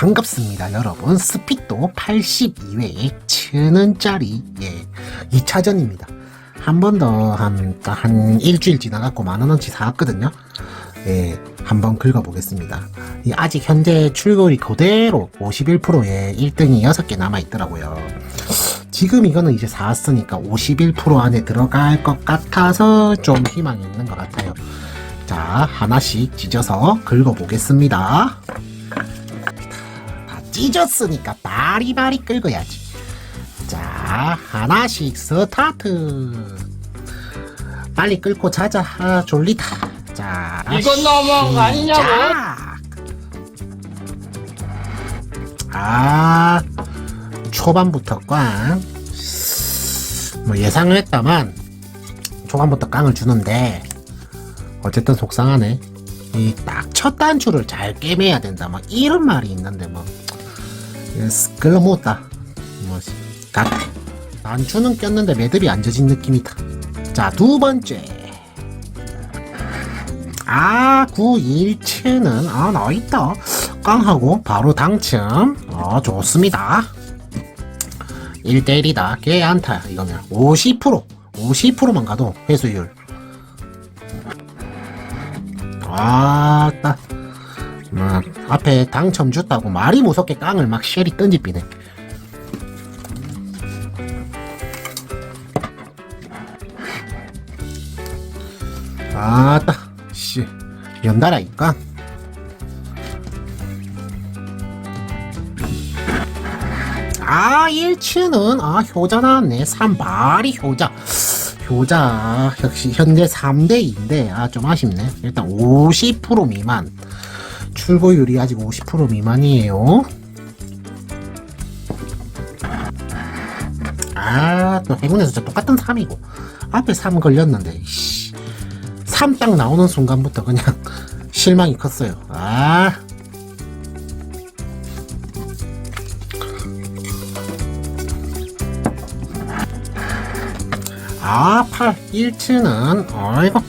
반갑습니다 여러분. 스피도 82회 천원짜리. 예 2차전입니다. 한 번 더한한 일주일 지나갖고 만원어치 사왔거든요. 예 한번 긁어보겠습니다. 이 아직 현재 출고율이 그대로 51%에 1등이 6개 남아있더라고요. 지금 이거는 이제 사왔으니까 51% 안에 들어갈 것 같아서 좀 희망이 있는 것 같아요. 자 하나씩 찢어서 긁어보겠습니다 다 찢었으니까 바리바리 긁어야지. 자, 하나씩 스타트. 빨리 끓고 자자. 아, 졸리다. 자, 이건 너무한 거 아니냐고? 시작. 아, 초반부터 꽝. 뭐 예상을 했다만, 초반부터 깡을 주는데, 어쨌든 속상하네. 이 딱 첫 단추를 잘 꿰매야 된다. 막 이런 말이 있는데 뭐 끌어모았다. 뭐 각. 단추는 꼈는데 매듭이 안 젖은 느낌이다. 자 두 번째. 아, 917는, 아, 나있다. 깡하고 바로 당첨. 아, 좋습니다. 1대1이다. 개 안타, 이거면. 50%. 50%만 가도 회수율. 아따 막 앞에 당첨 줬다고 말이 무섭게 깡을 막 쉘이 던지비네. 아따 씨. 연달아 이까? 아 1층은 아 효자 나왔네. 3발이 효자. 효자 역시 현재 3대2인데 아 좀 아쉽네. 일단 50% 미만 출고율이 아직 50% 미만이에요. 아 또 행운에서 저 똑같은 3이고. 앞에 3 걸렸는데 3딱 나오는 순간부터 그냥 실망이 컸어요. 아. 아, 8, 1층은, 어이구.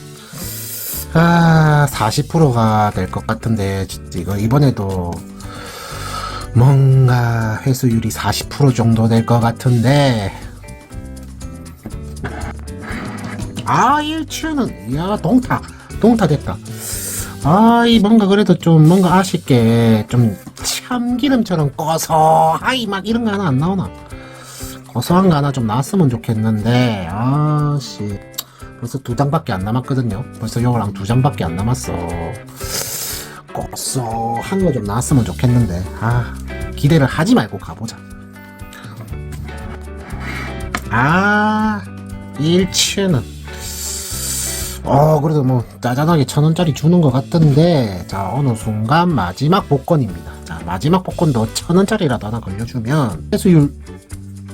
아, 40%가 될 것 같은데, 이거 이번에도 뭔가 회수율이 40% 정도 될 것 같은데. 아, 1층은, 이야, 동타. 동타 됐다. 아, 이 뭔가 그래도 좀 뭔가 아쉽게 좀 참기름처럼 고소하이 막 이런 거 하나 안 나오나? 고소한 거 하나 좀 나왔으면 좋겠는데 아씨 벌써 두 장밖에 안 남았거든요. 벌써 요거랑 두 장밖에 안 남았어. 고소한 거 좀 나왔으면 좋겠는데. 아 기대를 하지 말고 가보자. 아 1층은 어 그래도 뭐 짜잔하게 천 원짜리 주는 것 같던데 자 어느 순간 마지막 복권입니다. 자 마지막 복권도 천 원짜리라도 하나 걸려주면 회수율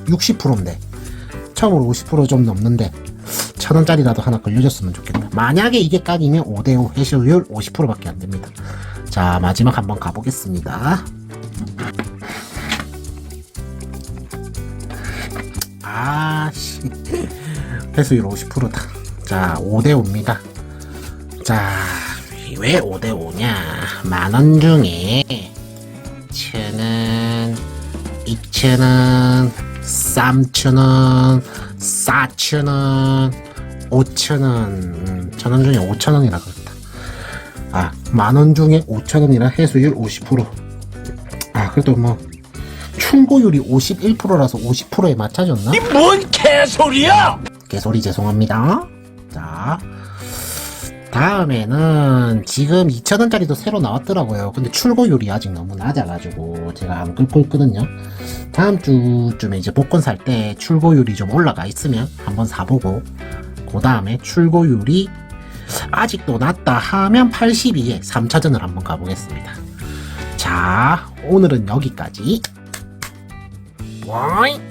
60%인데 처음으로 50%좀 넘는데 천 원짜리라도 하나 걸려줬으면 좋겠다. 만약에 이게 깍이면 5대5 회수율 50%밖에 안 됩니다. 자 마지막 한번 가보겠습니다. 아씨 회수율 50%다. 자 5대5입니다. 자 왜 5대5냐? 만 원 중에 천원 2천원 3천원 4천원 5천원 천원 중에 5천원이라 그랬다 아 만원 중에 5천원이라 해수율 50%아 그래도 뭐 충고율이 51%라서 50%에 맞춰졌나? 뭔 개소리야! 개소리 죄송합니다. 자, 다음에는 지금 2,000원짜리도 새로 나왔더라고요. 근데 출고율이 아직 너무 낮아가지고 제가 안 끌고 있거든요. 다음 주쯤에 이제 복권 살 때 출고율이 좀 올라가 있으면 한번 사보고, 그 다음에 출고율이 아직도 낮다 하면 82에 3차전을 한번 가보겠습니다. 자, 오늘은 여기까지. 와이!